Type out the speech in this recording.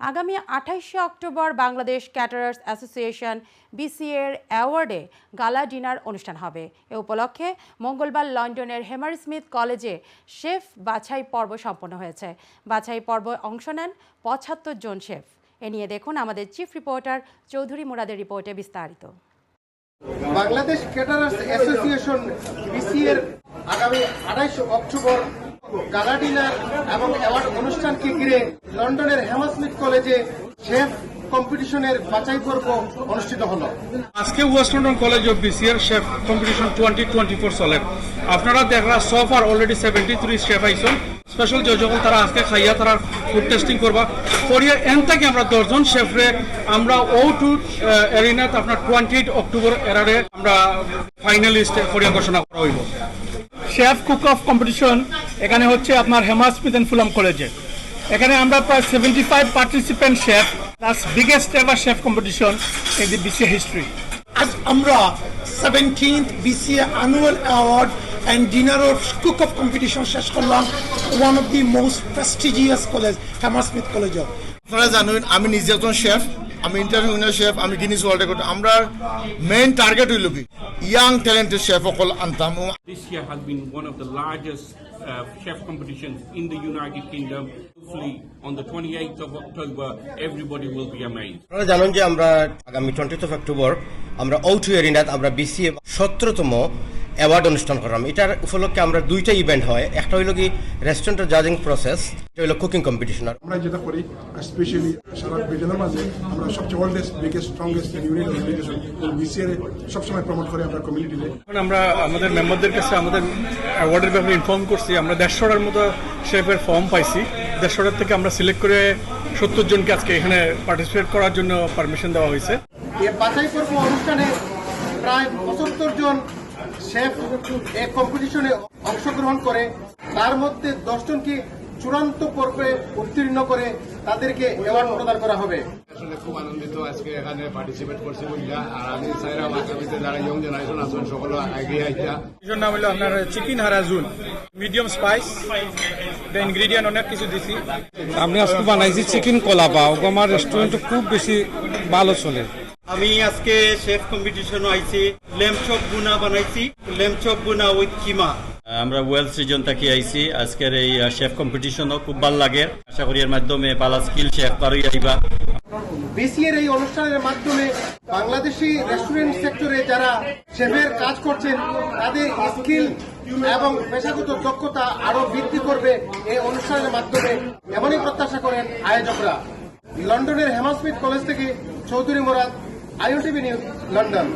আগামী আঠাইশে October Bangladesh caterers association বিসিএর অ্যাওয়ার্ডে গালা ডিনার অনুষ্ঠান হবে। এ উপলক্ষে মঙ্গলবার লন্ডনের হেমার স্মিথ কলেজে শেফ বাছাই পর্ব সম্পন্ন হয়েছে। বাছাই পর্ব অংশ নেন পঁচাত্তর জন শেফ। এ নিয়ে দেখুন আমাদের চিফ রিপোর্টার চৌধুরী মুরাদের রিপোর্টে বিস্তারিত। বাংলাদেশ ক্যাটারার্স অ্যাসোসিয়েশন বিসিএর আগামী আঠাইশ অক্টোবর গালা ডিনার এবং অ্যাওয়ার্ড অনুষ্ঠানকে ঘিরে লন্ডনের হেমাসমিথ কলেজে শেফ কম্পিটিশনের বাছাই পর্ব অনুষ্ঠিত হলো। আজকে west London college of BCR chef competition twenty twenty four চলেন আপনারা দেখরা সফার অলরেডি সেভেন্টি থ্রি শেফ আইসন। স্পেশাল যে যখন তারা আজকে খাইয়া তারা ফুড টেস্টিং করবা। করিয়া এন থেকে আমরা দশজন শেফরে, আমরা ও টু এরিনাত আপনার টোয়েন্টি এইট অক্টোবর এরারে আমরা ফাইনালিস্ট করিয়া ঘোষণা করা হইব। শেফ কুক অফ কম্পিটিশন এখানে হচ্ছে আপনার হেমা স্মিথ অ্যান্ড ফুলাম কলেজে। এখানে আমরা প্রায় seventy five participant chef plus biggest ever chef competition in the BC history আজ আমরা seventeenth BCA annual award and dinner of cook of competition শেষ করলাম one of the most prestigious college Hammersmith college. আপনারা জানেন আমি নিজে একজন chef আমি ইন্টারভিউ শেফ আমি গিনিস ওয়ার্ল্ড রেকর্ড আমরা মেইন টার্গেট হইল কি? ইয়াং talented chef অকল আনতাম This year has been one of the largest uh, chef competitions in the United Kingdom. Hopefully, on the 28th of October, everybody will be amazed. আপনারা জানেন যে আমরা আগামী টোয়েন্টি of October আমরা ও two এরিনাত আমরা BCA সতেরোতম অ্যাওয়ার্ড অনুষ্ঠান করলাম এটার উপলক্ষে আমরা দুইটা ইভেন্ট হয়। একটা হইল কি রেস্টুরেন্টের জাজিং প্রসেস এটা হইল কুকিং কম্পিটিশন আমরা যেটা করি স্পেশালি সারা ব্রিটেনের মাঝে আমরা সবচেয়ে oldest biggest strongest unit organisation BCR সবসময় প্রমোট করে আমরা কমিউনিটিতে এখন আমরা আমাদের মেম্বারদের কাছে আমাদের অ্যাওয়ার্ডের ব্যাপারে ইনফর্ম করছি। আমরা দেড়শোটার মতো শেফের ফর্ম পাইছি। দেড়শোটার থেকে আমরা সিলেক্ট করে সত্তর জনকে আজকে এখানে পার্টিসিপেট করার জন্য পারমিশন দেওয়া হয়েছে। এ বাছাই পর্ব অনুষ্ঠানে প্রায় পঁচাত্তর জন শেফ এই কম্পিটিশনে অংশগ্রহণ করে। তার মধ্যে দশজনকে চূড়ান্ত পর্বে উত্তীর্ণ করে তাদেরকে অ্যাওয়ার্ড প্রদান করা হবে। আসলে খুব আনন্দিত আজকে এখানে পার্টিসিপেট করছি বলিয়া আর আমি চাইলাম আগামীতে যারা ইয়ং জেনারেশন আছেন সকলে এগিয়ে আইতা এটার নাম হলো আপনার চিকেন হারাজুন মিডিয়াম স্পাইস দ্য ইনগ্রিডিয়েন্ট অনেক কিছু দিছি। আমি আজকে বানাইছি চিকেন কলাপা ওকে আমার রেস্টুরেন্টে খুব বেশি ভালো চলে। আমি আজকে শেফ কম্পিটিশন আইছি। লেমচপ বুনা বানাইছি। লেমচপ বুনা উইথ কিমা। আমরা ওয়েলস রিজন থেকে আইছি। আজকের এই শেফ কম্পিটিশনও খুব ভালো লাগে। আশা করি এর মাধ্যমে ভালো স্কিল শেফ পারই আইবা। বিসিএর এই অনুষ্ঠানের মাধ্যমে বাংলাদেশি রেস্টুরেন্ট সেক্টরে যারা শেফের কাজ করছেন তাদের স্কিল এবং পেশাগত দক্ষতা আরও বৃদ্ধি করবে এই অনুষ্ঠানের মাধ্যমে এমনই প্রত্যাশা করেন আয়োজকরা। লন্ডনের হেমাসমিথ কলেজ থেকে Chowdhury Morad IOTV news London.